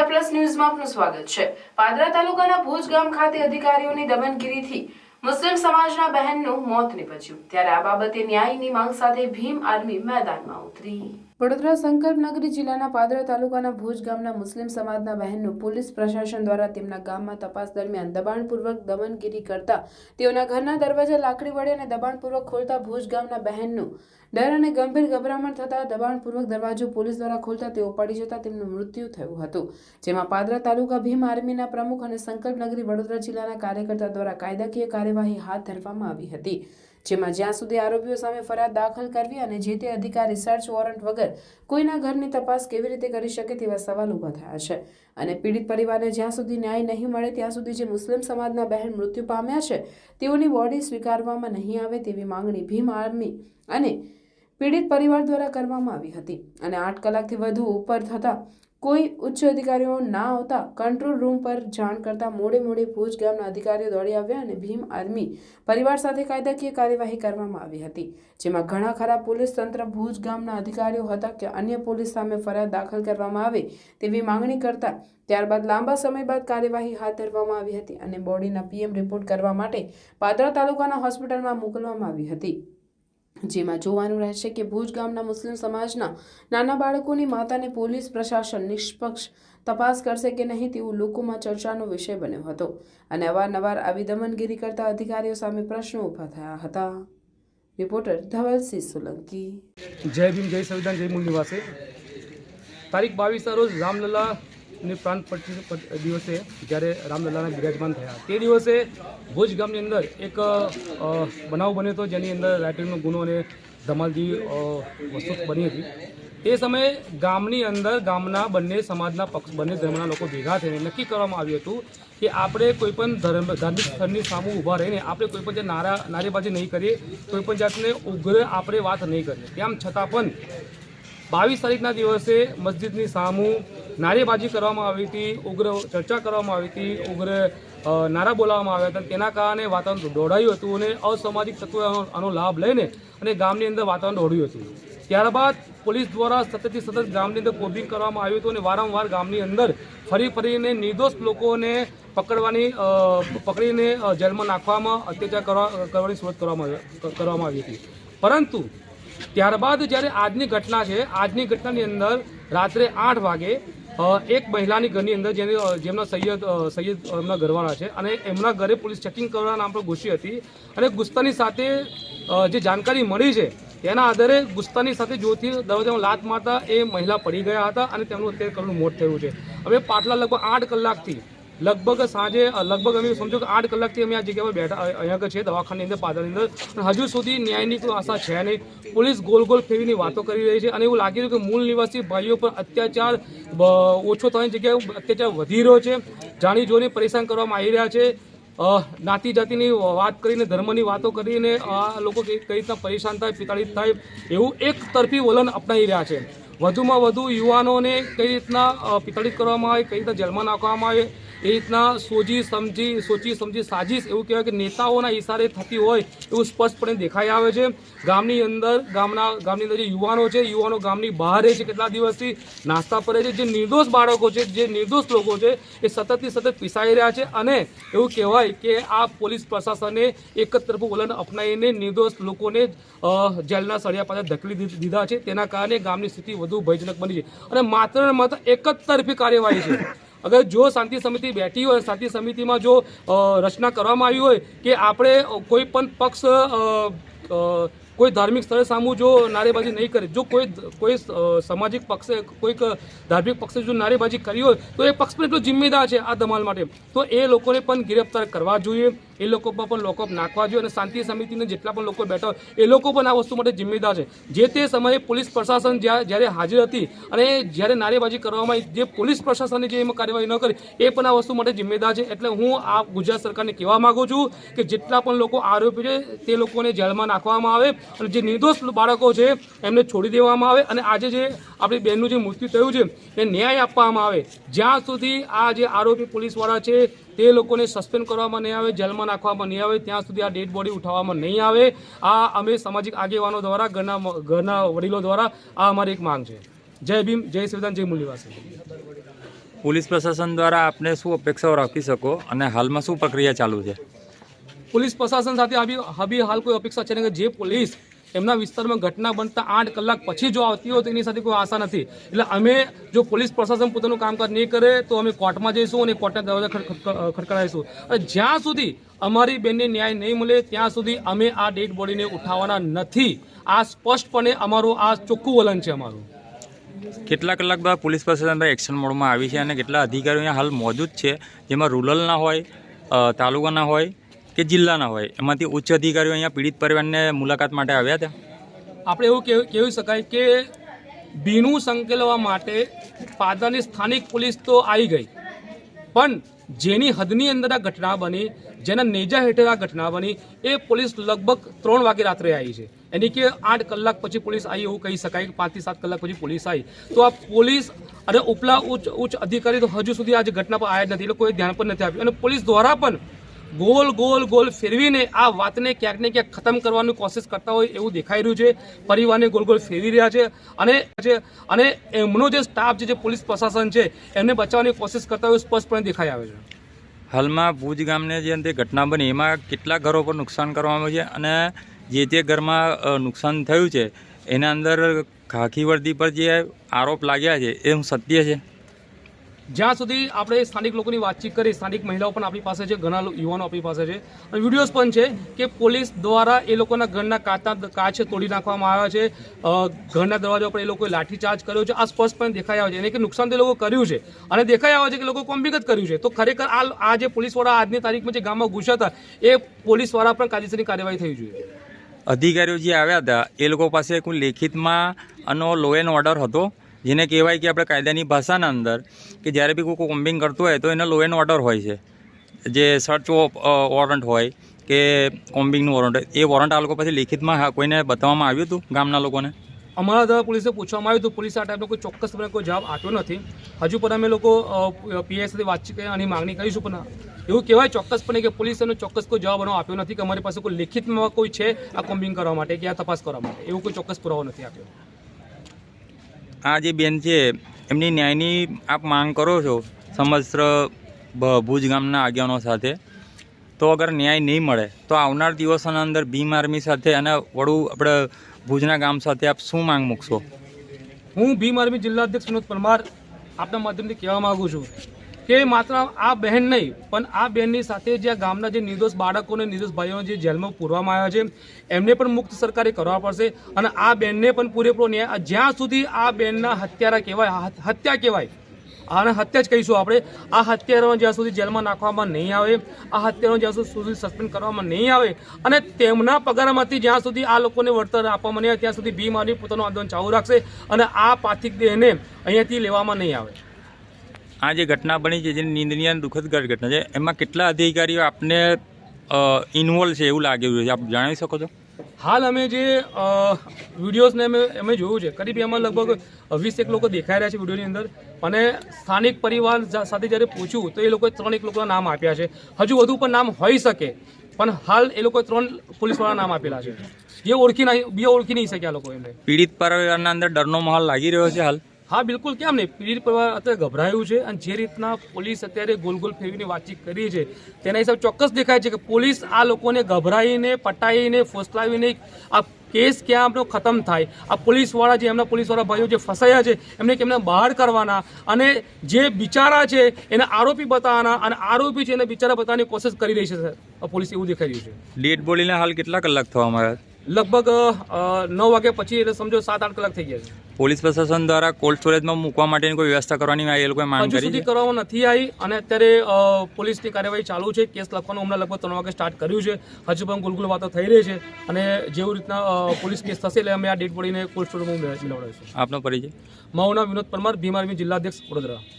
India plus ન્યૂઝમાં આપનું સ્વાગત છે. પાદરા તાલુકાના ભુજ ગામ ખાતે અધિકારીઓની દમનગીરીથી મુસ્લિમ સમાજના બહેનનું મોત નીપજ્યું. ત્યારે આ બાબતે ન્યાયની માંગ સાથે ભીમ આર્મી મેદાનમાં ઉતરી. વડોદરા શંકરનગરી જિલ્લાના પાદરા તાલુકાના ભુજ ગામના મુસ્લિમ સમાજના બહેનનું પોલીસ પ્રશાસન દ્વારા તેમના ગામમાં તપાસ દરમિયાન દબાણપૂર્વક દમનગીરી કરતા તેઓના ઘરના દરવાજા લાકડી વડે અને દબાણપૂર્વક ખોલતા ભુજ ગામના બહેનનું ડર અને ગંભીર ગભરામણ થતા દબાણપૂર્વક દરવાજો પોલીસ દ્વારા ખોલતા તેઓ પડી જતા તેમનું મૃત્યુ થયું હતું, જેમાં પાદરા તાલુકા ભીમ આર્મીના પ્રમુખ અને સંકલ્પનગરી વડોદરા જિલ્લાના કાર્યકર્તા દ્વારા કાયદાકીય કાર્યવાહી હાથ ધરવામાં આવી હતી. જેમાં જ્યાં સુધી આરોપીઓ સામે ફરિયાદ દાખલ કરવી અને જે તે અધિકારી સર્ચ વોરંટ વગર કોઈના ઘરની તપાસ કેવી રીતે કરી શકે તેવા સવાલ ઊભા થયા છે. અને પીડિત પરિવારને જ્યાં સુધી ન્યાય નહીં મળે, ત્યાં સુધી જે મુસ્લિમ સમાજના બહેન મૃત્યુ પામ્યા છે, તેઓની બોડી સ્વીકારવામાં નહીં આવે તેવી માંગણી ભીમ આર્મી અને પીડિત પરિવાર દ્વારા કરવામાં આવી હતી. અને આઠ કલાકથી વધુ ઉપર થતા કોઈ ઉચ્ચ અધિકારીઓ ના આવતા કંટ્રોલ રૂમ પર જાણ કરતા મોડે મોડે ભુજ ગામના અધિકારીઓ દોડી આવ્યા અને ભીમ આર્મી પરિવાર સાથે કાયદાકીય કાર્યવાહી કરવામાં આવી હતી, જેમાં ઘણા ખરા પોલીસ તંત્ર ભુજ ગામના અધિકારીઓ હતા કે અન્ય પોલીસ સામે ફરિયાદ દાખલ કરવામાં આવે તેવી માંગણી કરતા ત્યારબાદ લાંબા સમય બાદ કાર્યવાહી હાથ ધરવામાં આવી હતી અને બોડીના પીએમ રિપોર્ટ કરવા માટે પાદરા તાલુકાના હોસ્પિટલમાં મોકલવામાં આવી હતી. જેમાં જોવાનું રહેશે કે ભુજ ગામના મુસ્લિમ સમાજના નાના બાળકોની માતાને પોલીસ પ્રશાસન નિષ્પક્ષ તપાસ કરશે કે નહીં તેવું લોકોમાં ચર્ચાનો વિષય બન્યો હતો. અને અવારનવાર આવી દમનગીરી કરતા અધિકારીઓ સામે પ્રશ્નો ઊભા થયા હતા. રિપોર્ટર ધવલસિંહ સોલંકી. જય ભીમ, જય સંવિધાન, જય મૂળ નિવાસે. તારીખ બાવીસના રોજ રામલલ્લાની પ્રાંત પ્રાણ પટ- દિવસે જ્યારે રામલલ્લાના બિરાજમાન થયા. તે દિવસે ભુજ ગામની અંદર એક બનાવ બન્યો હતો, જેની અંદર રાઇટિંગનો ગુનો અને ધમાલ જેવી વસ્તુ બની હતી. તે સમયે ગામની અંદર ગામના બંને સમાજના પક્ષ, બંને ધર્મના લોકો ભેગા થઈને નક્કી કરવામાં આવ્યું હતું કે આપણે કોઈપણ ધર્મ, ધાર્મિક સ્થળની સામે ઊભા રહીને આપણે કોઈ પણ જે નારા, નારેબાજી નહીં કરીએ, કોઈ પણ જાતને ઉગ્ર આપણે વાત નહીં કરીએ. તેમ છતાં પણ બાવીસ તારીખના દિવસે મસ્જિદની સામું નારેબાજી કરવામાં આવી હતી, ઉગ્ર ચર્ચા કરવામાં આવી હતી, ઉગ્ર નારા બોલાવવામાં આવ્યા હતા. તેના કારણે વાતાવરણ દોડાયું હતું અને અસામાજિક તત્વોએ આનો લાભ લઈને અને ગામની અંદર વાતાવરણ દોડ્યું હતું. ત્યારબાદ પોલીસ દ્વારા સતતથી સતત ગામની અંદર કોબિંગ કરવામાં આવ્યું હતું અને વારંવાર ગામની અંદર ફરી ફરીને નિર્દોષ લોકોને પકડવાની પકડીને જેલમાં નાખવામાં અત્યાચાર કરવા કરવાની શરૂઆત કરવામાં કરવામાં આવી હતી. પરંતુ ત્યારબાદ જ્યારે આજની ઘટના છે, આજની ઘટનાની અંદર રાત્રે આઠ વાગે એક મહિલાની ઘરની અંદર જેને જેમના સૈયદ સૈયદ એમના ઘરવાળા છે અને એમના ઘરે પોલીસ ચેકિંગ કરવાના નામ પર ઘૂસી હતી અને ગુસ્તાની સાથે જે જાણકારી મળી છે તેના આધારે ગુસ્તાની સાથે જોથી દરવાજામાં લાત મારતા એ મહિલા પડી ગયા હતા અને તેમનું અત્યારે કરુણ મોત થયું છે. હવે પાટલા લગભગ આઠ કલાકથી લગભગ સાંજે લગભગ અમે સમજો કે આઠ કલાકથી અમે આ જગ્યા પર બેઠા અહીંયા છે, દવાખાનાની અંદર, પાદરની અંદર. પણ હજુ સુધી ન્યાયની કોઈ આશા છે નહીં. પોલીસ ગોલ ગોલ ફેરીની વાતો કરી રહી છે અને એવું લાગી રહ્યું કે મૂળ નિવાસી ભાઈઓ પર અત્યાચાર ઓછો થવાની જગ્યાએ અત્યાચાર વધી રહ્યો છે. જાણી જોઈને પરેશાન કરવામાં આવી રહ્યા છે. જ્ઞાતિ જાતિની વાત કરીને, ધર્મની વાતો કરીને આ લોકો કઈ રીતના પરેશાન થાય પિતાળિત થાય, એવું એક તરફી વલણ અપનાવી રહ્યા છે. વધુમાં વધુ યુવાનોને કઈ રીતના પિતાળિત કરવામાં આવે, કઈ રીતના જેલમાં નાખવામાં આવે એ રીતના સોજી સમજી, સોચી સમજી સાજીશ એવું કહેવાય કે નેતાઓના ઈશારે થતી હોય એવું સ્પષ્ટપણે દેખાઈ આવે છે. ગામની અંદર ગામના, ગામની અંદર જે યુવાનો છે, યુવાનો ગામની બહાર રહે છે કેટલા દિવસથી, નાસ્તા પર છે. જે નિર્દોષ બાળકો છે, જે નિર્દોષ લોકો છે, એ સતતથી સતત પીસાઈ રહ્યા છે અને એવું કહેવાય કે આ પોલીસ પ્રશાસને એક જ તરફ વલણ અપનાવીને નિર્દોષ લોકોને જેલના સળિયા પાસે ધકેલી દીધા છે. તેના કારણે ગામની સ્થિતિ વધુ ભયજનક બની છે. અને માત્ર ને માત્ર એક જ તરફી કાર્યવાહી છે. અગર જો શાંતિ સમિતિ બેઠી હોય, શાંતિ સમિતિમાં જો રચના કરવામાં આવી હોય કે આપણે કોઈ પણ પક્ષ કોઈ ધાર્મિક સ્થળે સામું જો નારેબાજી નહીં કરે, જો કોઈ કોઈ સામાજિક પક્ષે, કોઈક ધાર્મિક પક્ષે જો નારેબાજી કરી હોય, તો એ પક્ષ પણ એટલો જિમ્મેદાર છે આ ધમાલ માટે. તો એ લોકોને પણ ગિરફ્તાર કરવા જોઈએ. એ લોકો પર પણ લોકઅપ નાખવા જોઈએ અને શાંતિ સમિતિને જેટલા પણ લોકો બેઠા એ લોકો પણ આ વસ્તુ માટે જિમ્મેદાર છે. જે તે સમયે પોલીસ પ્રશાસન જ્યાં જ્યારે હાજર હતી અને જ્યારે નારેબાજી કરવામાં આવી, જે પોલીસ પ્રશાસને જે એમાં કાર્યવાહી ન કરી, એ પણ આ વસ્તુ માટે જિમ્મેદાર છે. એટલે હું આ ગુજરાત સરકારને કહેવા માગું છું કે જેટલા પણ લોકો આરોપી છે, તે લોકોને જેલમાં નાખવામાં આવે અને જે નિર્દોષ બાળકો છે, એમને છોડી દેવામાં આવે અને આજે જે આપણી બહેનનું જે મૃત્યુ થયું છે એ ન્યાય આપવામાં આવે. જ્યાં સુધી આ જે આરોપી પોલીસવાળા છે તે લોકોને સસ્પેન્ડ કરવામાં નહીં આવે જેલમાં નાખવામાં નહીં આવે ત્યાં સુધી આ ડેડ બોડી ઉઠાવવામાં નહીં આવે. આ અમે સામાજિક આગેવાનો દ્વારા ઘરના ઘરના વડીલો દ્વારા આ અમારી એક માંગ છે. જય ભીમ જય સંવિધાન જય મૂલ્યવાસી પોલીસ પ્રશાસન દ્વારા આપને શું અપેક્ષાઓ રાખી શકો અને હાલમાં શું પ્રક્રિયા ચાલુ છે? પોલીસ પ્રશાસન સાથે આવી હાલ કોઈ અપેક્ષા છે કે જે પોલીસ એમના વિસ્તારમાં ઘટના બનતા આઠ કલાક પછી જો આવતી હોય તો એની સાથે કોઈ આશા નથી. એટલે અમે જો પોલીસ પ્રશાસન પોતાનું કામકાજ નહીં કરે તો અમે કોર્ટમાં જઈશું અને કોર્ટના દરવાજા ખડ- ખડ- ખડખડાઈશું અને જ્યાં સુધી અમારી બેનને ન્યાય નહીં મળે, ત્યાં સુધી અમે આ ડેડ બોડીને ઉઠાવવાના નથી. આ સ્પષ્ટપણે અમારું આ ચોખ્ખું વલણ છે અમારું. કેટલા કલાક બાદ પોલીસ પ્રશાસન એક્શન મોડમાં આવી છે અને કેટલા અધિકારીઓ હાલ મોજૂદ છે? જેમાં રૂરલના હોય તાલુકાના હોય કે જિલ્લાના હોય? એમાંથી ઉચ્ચ અધિકારીઓ અહીંયા પીડિત પરિવારને મુલાકાત માટે આવ્યા હતા? આપણે એવું કહેવું શકાય કે ભીનું સંકેલવા માટે પાદરની સ્થાનિક પોલીસ તો આવી ગઈ. પણ જેની હદની અંદર આ ઘટના બની, જેના નેજા હેઠળ આ ઘટના બની, એ પોલીસ લગભગ ત્રણ વાગે રાત્રે આવી છે. એની કે આઠ કલાક પછી પોલીસ આવી એવું કહી શકાય કે પાંચથી સાત કલાક પછી પોલીસ આવી. તો આ પોલીસ અને ઉપલા ઉચ્ચ ઉચ્ચ અધિકારી તો હજુ સુધી આજે ઘટના પર આવ્યા જ નથી. એ લોકોએ ધ્યાન પણ નથી આપ્યું. અને પોલીસ દ્વારા પણ ગોલ ગોલ ગોલ ફેરવીને આ વાતને ક્યાંક ને ક્યાંક ખતમ કરવાની કોશિશ કરતા હોય એવું દેખાઈ રહ્યું છે. પરિવારને ગોલ ગોલ ફેરવી રહ્યા છે અને અને એમનો જે સ્ટાફ છે, જે પોલીસ પ્રશાસન છે, એમને બચાવવાની કોશિશ કરતા હોય સ્પષ્ટપણે દેખાઈ આવે છે. હાલમાં ભુજ ગામને જે અંતે ઘટના બની, એમાં કેટલા ઘરો પર નુકસાન કરવામાં આવ્યું છે અને જે તે ઘરમાં નુકસાન થયું છે, એના અંદર ખાખી વર્દી પર જે આરોપ લાગ્યા છે, એ સત્ય છે? જ્યાં સુધી આપણે સ્થાનિક લોકોની વાતચીત કરી, સ્થાનિક મહિલાઓ પણ આપણી પાસે છે, ઘણા યુવાનો આપણી પાસે છે. અને વિડીયોઝ પણ છે કે પોલીસ દ્વારા એ લોકોના ઘરના કાચના કાચ તોડી નાખવામાં આવ્યા છે. ઘરના દરવાજા પર એ લોકોએ લાઠીચાર્જ કર્યો છે. આ સ્પષ્ટપણે દેખાઈ આવે છે. એને કે નુકસાન તો લોકો કર્યું છે. અને દેખાઈ આવે છે કે લોકો કોમ્બિંગ કર્યું છે. તો ખરેખર આ જે પોલીસવાળા આજની તારીખમાં જે ગામમાં ઘૂસ્યા હતા, એ પોલીસવાળા પણ કાયદેસરની કાર્યવાહી થઈ જોઈએ. અધિકારીઓ જે આવ્યા હતા, એ લોકો પાસે કોઈ લેખિતમાં આનો લો એન્ડ ઓર્ડર હતો. જેને કહેવાય કે આપણે કાયદાની ભાષાના અંદર કે જ્યારે બી કોઈ કોમ્બિંગ કરતું હોય તો એને લો એન્ડ ઓર્ડર હોય છે. જે સર્ચ વોરંટ હોય કે કોમ્બિંગનું વોરંટ એ વોરંટ આ લોકો પછી લેખિતમાં કોઈને બતાવવામાં આવ્યું હતું ગામના લોકોને? અમારા દ્વારા પોલીસે પૂછવામાં આવ્યું હતું. પોલીસે આ ટાઈપનો કોઈ ચોક્કસ મને કોઈ જવાબ આપ્યો નથી. હજુ પણ અમે લોકો પીઆઈ સાથે વાતચીત કરી આની માંગણી કરીશું પણ એવું કહેવાય ચોક્કસપણે કે પોલીસે એનો ચોક્કસ કોઈ જવાબ એનો આપ્યો નથી કે અમારી પાસે કોઈ લેખિતમાં કોઈ છે આ કોમ્બિંગ કરવા માટે કે આ તપાસ કરવા માટે. એવું કોઈ ચોક્કસ પુરાવો નથી આપ્યો. આ જે બેન છે, એમની ન્યાયની આપ માંગ કરો છો સમસ્ત્ર ભુજ ગામના આગેવાનો સાથે? તો અગર ન્યાય નહીં મળે, તો આવનાર દિવસોના અંદર ભીમ આર્મી સાથે અને વડું આપણે ભુજના ગામ સાથે આપ શું માંગ મૂકશો? હું ભીમ આર્મી જિલ્લા અધ્યક્ષ વિનોદ પરમાર આપના માધ્યમથી કહેવા માગું છું. કે માત્ર આ બહેન નહીં, પણ આ બહેનની સાથે જે ગામના જે નિર્દોષ બાળકોને નિર્દોષ ભાઈઓને જે જેલમાં પૂરવામાં આવ્યા છે, એમને પણ મુક્ત સરકારે કરવા પડશે અને આ બેનને પણ પૂરેપૂરો ન્યાય. જ્યાં સુધી આ બેનના હત્યારા કહેવાય હત- હત્યા કહેવાય, આને હત્યા જ કહીશું આપણે, આ હત્યારાઓ જ્યાં સુધી જેલમાં નાખવામાં નહીં આવે, આ હત્યારો જ્યાં સુધી સસ્પેન્ડ કરવામાં નહીં આવે અને તેમના પગારમાંથી જ્યાં સુધી આ લોકોને વળતર આપવામાં નહીં આવે ત્યાં સુધી ભીમ આર્મી પોતાનું આંદોલન ચાલુ રાખશે અને આ પાર્થિક દેહને અહીંયાથી લેવામાં નહીં આવે. આ જે ઘટના બની છે જે નિંદનીય અને દુઃખદ ઘટના છે એમાં કેટલા અધિકારીઓ આપને ઇન્વોલ્વ છે એવું લાગી રહ્યું છે? આપ જણાવી શકો છો? હાલ અમે જે વિડીયોઝને અમે અમે જોયું છે. કરીબ એમાં લગભગ વીસ એક લોકો દેખાઈ રહ્યા છે વિડીયોની અંદર. અને સ્થાનિક પરિવાર સાથે જ્યારે પૂછ્યું તો એ લોકોએ ત્રણ એક લોકોના નામ આપ્યા છે. હજુ વધુ પણ નામ હોઈ શકે પણ હાલ એ લોકોએ ત્રણ પોલીસવાળા નામ આપેલા છે. જે ઓળખી નહીં બે ઓળખી નહીં શક્યા લોકો એમને. પીડિત પરિવારના અંદર ડરનો માહોલ લાગી રહ્યો છે હાલ? હા, બિલકુલ, કેમ નહીં? પીડિત પરિવાર અત્યારે ગભરાયું છે અને જે રીતના પોલીસ અત્યારે ગોલ ગોલ ફેરવીને વાતચીત કરી છે, તેના હિસાબ ચોક્કસ દેખાય છે કે પોલીસ આ લોકોને ગભરાઈને, પટાઈને, ફોસલાવીને આ કેસ ક્યાં આપણો ખતમ થાય. આ પોલીસવાળા જે એમના પોલીસવાળા ભાઈઓ જે ફસાયા છે, એમને કેમને બહાર કરવાના? અને જે બિચારા છે, એને આરોપી બતાવવાના અને આરોપી છે એને બિચારા બતાવવાની કોશિશ કરી રહી છે, સર. પોલીસ એવું દેખાઈ રહ્યું છે. ડેડ બોડીને હાલ કેટલા કલાક થવા આવ્યા લગભગ નવ વાગ્યા પછી એટલે સમજો સાત આઠ કલાક થઈ ગયા છે. પોલીસ પ્રશાસન દ્વારા કોલ્ડ સ્ટોરેજમાં મૂકવા માટેની કોઈ વ્યવસ્થા કરવાની એ લોકોએ માંગ કરી સુધી કરવામાં નથી આવી અને અત્યારે પોલીસની કાર્યવાહી ચાલુ છે. કેસ લખવાનું હમણાં લગભગ ત્રણ વાગે સ્ટાર્ટ કર્યું છે. હજુ પણ ગુલગુલ વાતો થઈ રહી છે અને જેવું રીતના પોલીસ કેસ થશે એટલે અમે આ ડેડ બોડીને કોલ્ડ સ્ટોરેજમાં મિલાવડાવીશું આપનો પરિચય? મારું નામ વિનોદ પરમાર ભીમ જિલ્લાધ્યક્ષ જિલ્લા અધ્યક્ષ વડોદરા.